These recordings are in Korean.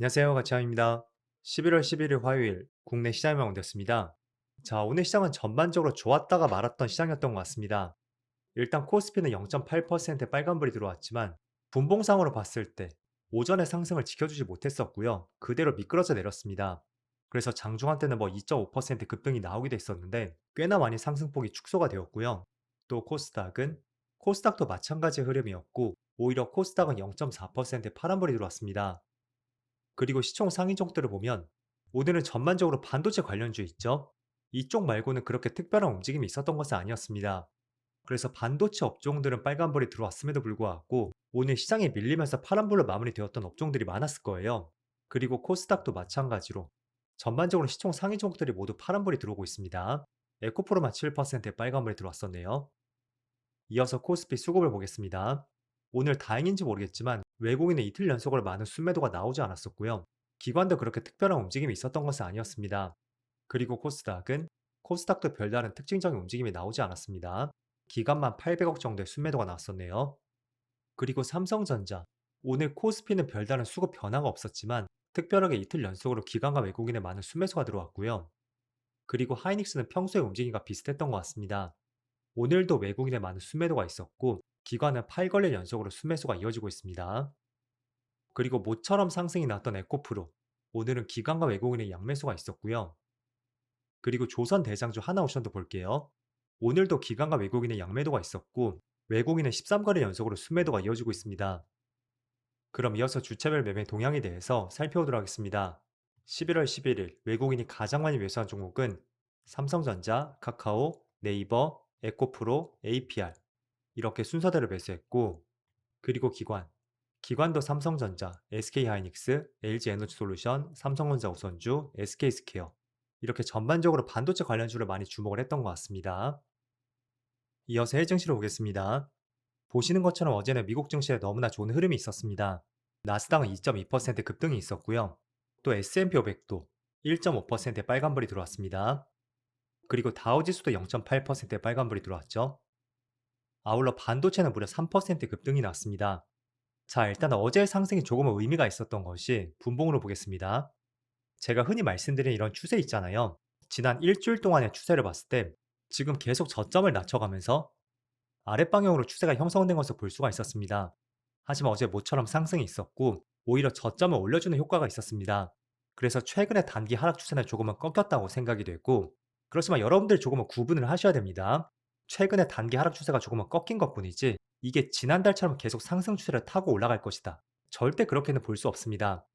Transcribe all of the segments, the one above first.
안녕하세요. 가치환입니다. 11월 11일 화요일 국내 시장이 마감됐습니다. 자, 오늘 시장은 전반적으로 좋았다가 말았던 시장이었던 것 같습니다. 일단 코스피는 0.8% 빨간불이 들어왔지만 분봉상으로 봤을 때 오전의 상승을 지켜주지 못했었고요. 그대로 미끄러져 내렸습니다. 그래서 장중한 때는 뭐 2.5% 급등이 나오기도 했었는데 꽤나 많이 상승폭이 축소가 되었고요. 또 코스닥은 코스닥도 마찬가지 흐름이었고 오히려 코스닥은 0.4% 파란불이 들어왔습니다. 그리고 시총 상위 종들을 보면 오늘은 전반적으로 반도체 관련주 있죠. 이쪽 말고는 그렇게 특별한 움직임이 있었던 것은 아니었습니다. 그래서 반도체 업종들은 빨간불이 들어왔음에도 불구하고 오늘 시장에 밀리면서 파란불로 마무리되었던 업종들이 많았을 거예요. 그리고 코스닥도 마찬가지로 전반적으로 시총 상위 종들이 모두 파란불이 들어오고 있습니다. 에코프로만 7%의 빨간불이 들어왔었네요. 이어서 코스피 수급을 보겠습니다. 오늘 다행인지 모르겠지만 외국인의 이틀 연속으로 많은 순매도가 나오지 않았었고요. 기관도 그렇게 특별한 움직임이 있었던 것은 아니었습니다. 그리고 코스닥은 코스닥도 별다른 특징적인 움직임이 나오지 않았습니다. 기간만 800억 정도의 순매도가 나왔었네요. 그리고 삼성전자 오늘 코스피는 별다른 수급 변화가 없었지만 특별하게 이틀 연속으로 기관과 외국인의 많은 순매수가 들어왔고요. 그리고 하이닉스는 평소의 움직임과 비슷했던 것 같습니다. 오늘도 외국인의 많은 순매도가 있었고 기관은 8걸레 연속으로 순매수가 이어지고 있습니다. 그리고 모처럼 상승이 났던 에코프로 오늘은 기관과 외국인의 양매수가 있었고요. 그리고 조선 대장주 하나오션도 볼게요. 오늘도 기관과 외국인의 양매도가 있었고 외국인은 13거래 연속으로 순매도가 이어지고 있습니다. 그럼 이어서 주차별 매매 동향에 대해서 살펴보도록 하겠습니다. 11월 11일 외국인이 가장 많이 매수한 종목은 삼성전자, 카카오, 네이버, 에코프로, APR 이렇게 순서대로 매수했고 그리고 기관 기관도 삼성전자, SK하이닉스, LG에너지솔루션, 삼성전자 우선주, SK스퀘어 이렇게 전반적으로 반도체 관련주를 많이 주목을 했던 것 같습니다. 이어서 해외 증시로 보겠습니다. 보시는 것처럼 어제는 미국 증시에 너무나 좋은 흐름이 있었습니다. 나스닥은 2.2% 급등이 있었고요. 또 S&P 500도 1.5%의 빨간불이 들어왔습니다. 그리고 다우지수도 0.8%의 빨간불이 들어왔죠. 아울러 반도체는 무려 3% 급등이 났습니다. 자, 일단 어제의 상승이 조금은 의미가 있었던 것이 분봉으로 보겠습니다. 제가 흔히 말씀드린 이런 추세 있잖아요. 지난 일주일 동안의 추세를 봤을 때 지금 계속 저점을 낮춰가면서 아랫방향으로 추세가 형성된 것을 볼 수가 있었습니다. 하지만 어제 모처럼 상승이 있었고 오히려 저점을 올려주는 효과가 있었습니다. 그래서 최근의 단기 하락 추세는 조금은 꺾였다고 생각이 됐고 그렇지만 여러분들이 조금은 구분을 하셔야 됩니다. 최근의 단기 하락 추세가 조금은 꺾인 것 뿐이지 이게 지난달처럼 계속 상승 추세를 타고 올라갈 것이다. 절대 그렇게는 볼 수 없습니다.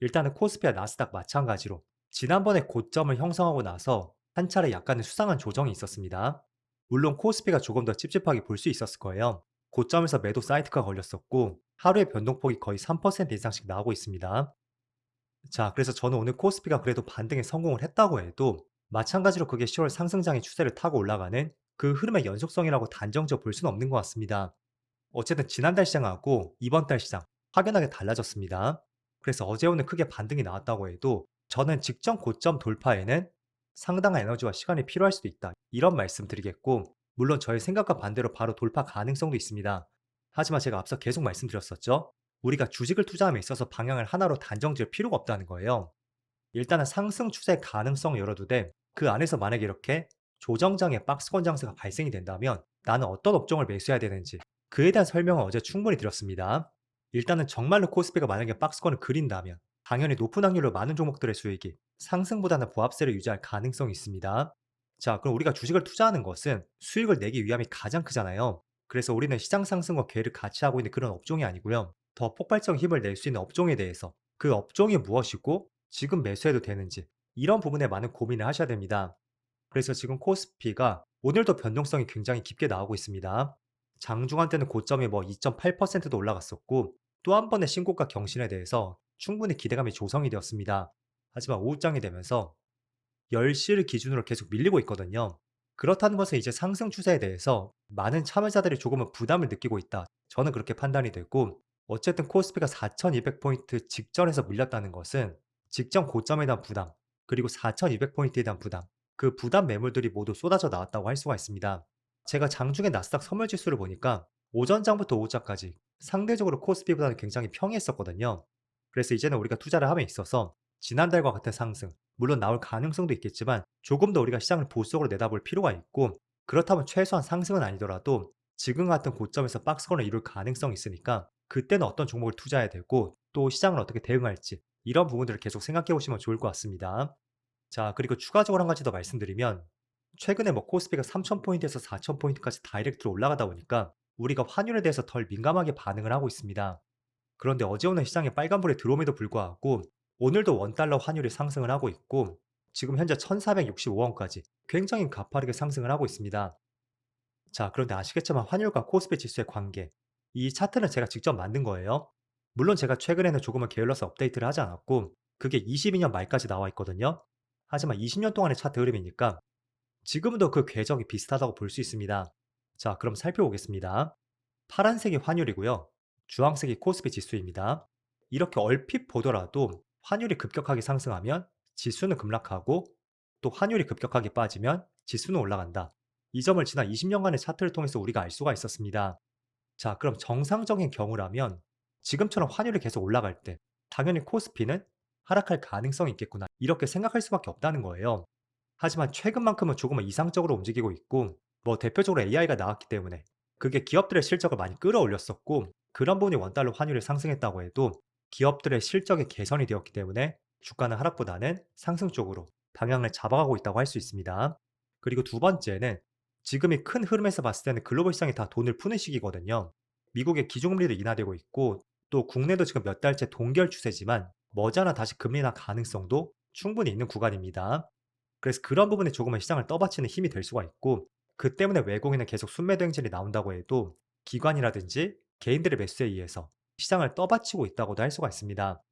일단은 코스피와 나스닥 마찬가지로 지난번에 고점을 형성하고 나서 한 차례 약간의 수상한 조정이 있었습니다. 물론 코스피가 조금 더 찝찝하게 볼 수 있었을 거예요. 고점에서 매도 사이트가 걸렸었고 하루의 변동폭이 거의 3% 이상씩 나오고 있습니다. 자, 그래서 저는 오늘 코스피가 그래도 반등에 성공을 했다고 해도 마찬가지로 그게 10월 상승장의 추세를 타고 올라가는 그 흐름의 연속성이라고 단정지어 볼 수는 없는 것 같습니다. 어쨌든 지난달 시장하고 이번 달 시장 확연하게 달라졌습니다. 그래서 어제 오늘 크게 반등이 나왔다고 해도 저는 직전 고점 돌파에는 상당한 에너지와 시간이 필요할 수도 있다. 이런 말씀 드리겠고, 물론 저의 생각과 반대로 바로 돌파 가능성도 있습니다. 하지만 제가 앞서 계속 말씀드렸었죠. 우리가 주식을 투자함에 있어서 방향을 하나로 단정 지을 필요가 없다는 거예요. 일단은 상승 추세 가능성 열어두되 그 안에서 만약에 이렇게 조정장의 박스권 장세가 발생이 된다면 나는 어떤 업종을 매수해야 되는지 그에 대한 설명은 어제 충분히 드렸습니다. 일단은 정말로 코스피가 만약에 박스권을 그린다면 당연히 높은 확률로 많은 종목들의 수익이 상승보다는 보합세를 유지할 가능성이 있습니다. 자, 그럼 우리가 주식을 투자하는 것은 수익을 내기 위함이 가장 크잖아요. 그래서 우리는 시장 상승과 괴를 같이 하고 있는 그런 업종이 아니고요. 더 폭발적 힘을 낼 수 있는 업종에 대해서 그 업종이 무엇이고 지금 매수해도 되는지 이런 부분에 많은 고민을 하셔야 됩니다. 그래서 지금 코스피가 오늘도 변동성이 굉장히 깊게 나오고 있습니다. 장중한 때는 고점이 뭐 2.8%도 올라갔었고 또 한 번의 신고가 경신에 대해서 충분히 기대감이 조성이 되었습니다. 하지만 오후장이 되면서 10시를 기준으로 계속 밀리고 있거든요. 그렇다는 것은 이제 상승 추세에 대해서 많은 참여자들이 조금은 부담을 느끼고 있다. 저는 그렇게 판단이 되고 어쨌든 코스피가 4200포인트 직전에서 밀렸다는 것은 직전 고점에 대한 부담, 그리고 4200포인트에 대한 부담, 그 부담 매물들이 모두 쏟아져 나왔다고 할 수가 있습니다. 제가 장중에 나스닥 선물 지수를 보니까 오전장부터 오후장까지 상대적으로 코스피보다는 굉장히 평이했었거든요. 그래서 이제는 우리가 투자를 함에 있어서 지난달과 같은 상승, 물론 나올 가능성도 있겠지만 조금 더 우리가 시장을 보수적으로 내다볼 필요가 있고 그렇다면 최소한 상승은 아니더라도 지금 같은 고점에서 박스권을 이룰 가능성이 있으니까 그때는 어떤 종목을 투자해야 되고 또 시장을 어떻게 대응할지 이런 부분들을 계속 생각해 보시면 좋을 것 같습니다. 자, 그리고 추가적으로 한 가지 더 말씀드리면 최근에 뭐 코스피가 3,000포인트에서 4,000포인트까지 다이렉트로 올라가다 보니까 우리가 환율에 대해서 덜 민감하게 반응을 하고 있습니다. 그런데 어제 오늘 시장에 빨간불이 들어옴에도 불구하고 오늘도 원달러 환율이 상승을 하고 있고 지금 현재 1,465원까지 굉장히 가파르게 상승을 하고 있습니다. 자, 그런데 아시겠지만 환율과 코스피 지수의 관계. 이 차트는 제가 직접 만든 거예요. 물론 제가 최근에는 조금은 게을러서 업데이트를 하지 않았고 그게 22년 말까지 나와 있거든요. 하지만 20년 동안의 차트 흐름이니까 지금도 그 궤적이 비슷하다고 볼 수 있습니다. 자, 그럼 살펴보겠습니다. 파란색이 환율이고요. 주황색이 코스피 지수입니다. 이렇게 얼핏 보더라도 환율이 급격하게 상승하면 지수는 급락하고 또 환율이 급격하게 빠지면 지수는 올라간다. 이 점을 지난 20년간의 차트를 통해서 우리가 알 수가 있었습니다. 자, 그럼 정상적인 경우라면 지금처럼 환율이 계속 올라갈 때 당연히 코스피는 하락할 가능성이 있겠구나. 이렇게 생각할 수밖에 없다는 거예요. 하지만 최근만큼은 조금은 이상적으로 움직이고 있고 뭐 대표적으로 AI가 나왔기 때문에 그게 기업들의 실적을 많이 끌어올렸었고 그런 부분이 원달러 환율이 상승했다고 해도 기업들의 실적이 개선이 되었기 때문에 주가는 하락보다는 상승 쪽으로 방향을 잡아가고 있다고 할 수 있습니다. 그리고 두 번째는 지금이 큰 흐름에서 봤을 때는 글로벌 시장이 다 돈을 푸는 시기거든요. 미국의 기준금리도 인하되고 있고 또 국내도 지금 몇 달째 동결 추세지만 머지않아 다시 금리 인하 가능성도 충분히 있는 구간입니다. 그래서 그런 부분에 조금은 시장을 떠받치는 힘이 될 수가 있고 그 때문에 외국인은 계속 순매도 행진이 나온다고 해도 기관이라든지 개인들의 매수에 의해서 시장을 떠받치고 있다고도 할 수가 있습니다.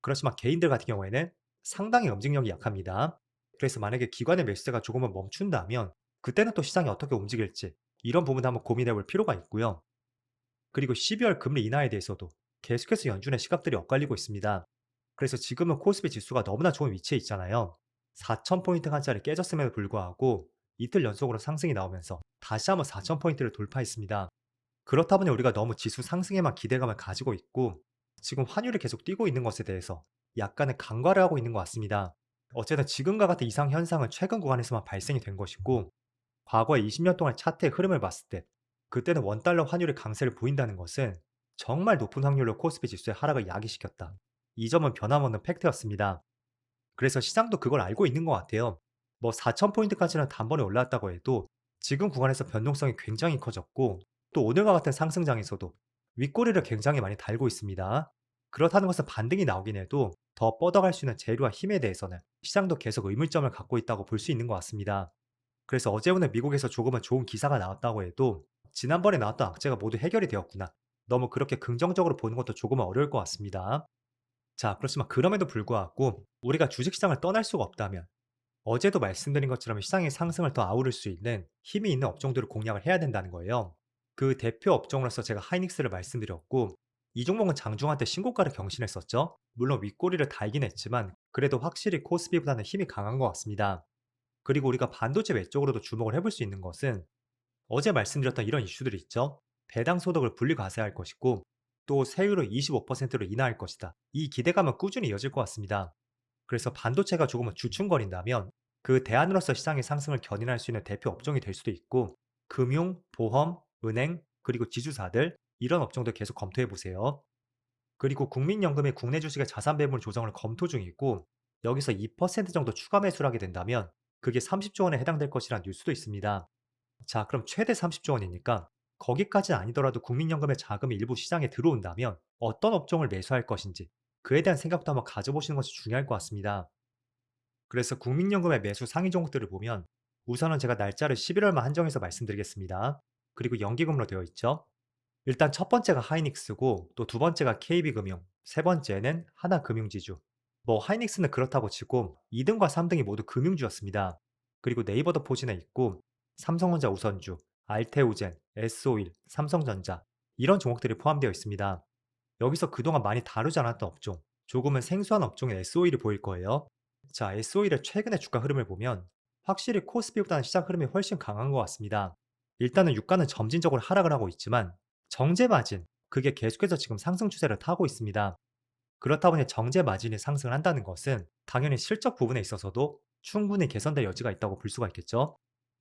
그렇지만 개인들 같은 경우에는 상당히 움직력이 약합니다. 그래서 만약에 기관의 매수세가 조금은 멈춘다면 그때는 또 시장이 어떻게 움직일지 이런 부분도 한번 고민해 볼 필요가 있고요. 그리고 12월 금리 인하에 대해서도 계속해서 연준의 시각들이 엇갈리고 있습니다. 그래서 지금은 코스피 지수가 너무나 좋은 위치에 있잖아요. 4,000포인트 한짜리 깨졌음에도 불구하고 이틀 연속으로 상승이 나오면서 다시 한번 4,000포인트를 돌파했습니다. 그렇다 보니 우리가 너무 지수 상승에만 기대감을 가지고 있고 지금 환율이 계속 뛰고 있는 것에 대해서 약간의 간과를 하고 있는 것 같습니다. 어쨌든 지금과 같은 이상 현상은 최근 구간에서만 발생이 된 것이고 과거의 20년 동안 차트의 흐름을 봤을 때 그때는 원달러 환율의 강세를 보인다는 것은 정말 높은 확률로 코스피 지수의 하락을 야기시켰다. 이 점은 변함없는 팩트였습니다. 그래서 시장도 그걸 알고 있는 것 같아요. 뭐 4,000포인트까지는 단번에 올라왔다고 해도 지금 구간에서 변동성이 굉장히 커졌고 또 오늘과 같은 상승장에서도 윗꼬리를 굉장히 많이 달고 있습니다. 그렇다는 것은 반등이 나오긴 해도 더 뻗어갈 수 있는 재료와 힘에 대해서는 시장도 계속 의문점을 갖고 있다고 볼 수 있는 것 같습니다. 그래서 어제 오늘 미국에서 조금은 좋은 기사가 나왔다고 해도 지난번에 나왔던 악재가 모두 해결이 되었구나. 너무 그렇게 긍정적으로 보는 것도 조금은 어려울 것 같습니다. 자, 그렇지만 그럼에도 불구하고 우리가 주식시장을 떠날 수가 없다면 어제도 말씀드린 것처럼 시장의 상승을 더 아우를 수 있는 힘이 있는 업종들을 공략을 해야 된다는 거예요. 그 대표 업종으로서 제가 하이닉스를 말씀드렸고 이 종목은 장중한 때 신고가를 경신했었죠. 물론 윗꼬리를 달긴 했지만 그래도 확실히 코스피보다는 힘이 강한 것 같습니다. 그리고 우리가 반도체 외적으로도 주목을 해볼 수 있는 것은 어제 말씀드렸던 이런 이슈들이 있죠. 배당 소득을 분리 과세할 것이고 또 세율을 25%로 인하할 것이다. 이 기대감은 꾸준히 이어질 것 같습니다. 그래서 반도체가 조금은 주춤거린다면 그 대안으로서 시장의 상승을 견인할 수 있는 대표 업종이 될 수도 있고 금융, 보험, 은행, 그리고 지주사들 이런 업종들 계속 검토해 보세요. 그리고 국민연금의 국내 주식의 자산 배분 조정을 검토 중이고 여기서 2% 정도 추가 매수를 하게 된다면 그게 30조 원에 해당될 것이라는 뉴스도 있습니다. 자, 그럼 최대 30조 원이니까 거기까지는 아니더라도 국민연금의 자금이 일부 시장에 들어온다면 어떤 업종을 매수할 것인지 그에 대한 생각도 한번 가져보시는 것이 중요할 것 같습니다. 그래서 국민연금의 매수 상위 종목들을 보면 우선은 제가 날짜를 11월만 한정해서 말씀드리겠습니다. 그리고 연기금으로 되어 있죠. 일단 첫 번째가 하이닉스고 또 두 번째가 KB금융, 세 번째는 하나금융지주. 뭐 하이닉스는 그렇다고 치고 2등과 3등이 모두 금융주였습니다. 그리고 네이버도 포진해 있고 삼성전자 우선주, 알테오젠, S-오일, 삼성전자 이런 종목들이 포함되어 있습니다. 여기서 그동안 많이 다루지 않았던 업종, 조금은 생소한 업종의 S-오일이 보일 거예요. 자, S-오일의 최근의 주가 흐름을 보면 확실히 코스피보다는 시장 흐름이 훨씬 강한 것 같습니다. 일단은 유가는 점진적으로 하락을 하고 있지만 정제 마진, 그게 계속해서 지금 상승 추세를 타고 있습니다. 그렇다 보니 정제 마진이 상승을 한다는 것은 당연히 실적 부분에 있어서도 충분히 개선될 여지가 있다고 볼 수가 있겠죠.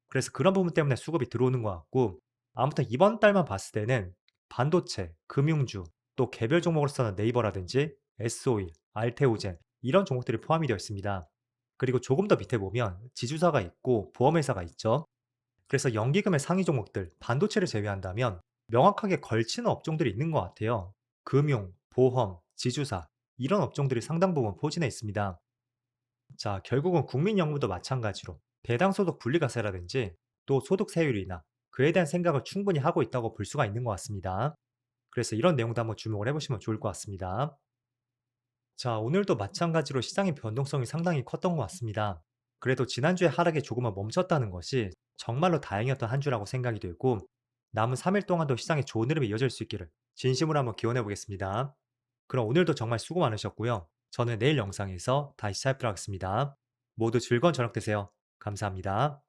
그래서 그런 부분 때문에 수급이 들어오는 것 같고 아무튼 이번 달만 봤을 때는 반도체, 금융주, 또 개별 종목으로서는 네이버라든지 S-오일, 알테오젠 이런 종목들이 포함이 되어 있습니다. 그리고 조금 더 밑에 보면 지주사가 있고 보험회사가 있죠. 그래서 연기금의 상위 종목들, 반도체를 제외한다면 명확하게 걸치는 업종들이 있는 것 같아요. 금융, 보험, 지주사 이런 업종들이 상당 부분 포진해 있습니다. 자, 결국은 국민연금도 마찬가지로 배당소득 분리과세라든지 또 소득세율이나 그에 대한 생각을 충분히 하고 있다고 볼 수가 있는 것 같습니다. 그래서 이런 내용도 한번 주목을 해보시면 좋을 것 같습니다. 자, 오늘도 마찬가지로 시장의 변동성이 상당히 컸던 것 같습니다. 그래도 지난주에 하락이 조금은 멈췄다는 것이 정말로 다행이었던 한 주라고 생각이 되고 남은 3일 동안도 시장의 좋은 흐름이 이어질 수 있기를 진심으로 한번 기원해 보겠습니다. 그럼 오늘도 정말 수고 많으셨고요. 저는 내일 영상에서 다시 찾아뵙도록 하겠습니다. 모두 즐거운 저녁 되세요. 감사합니다.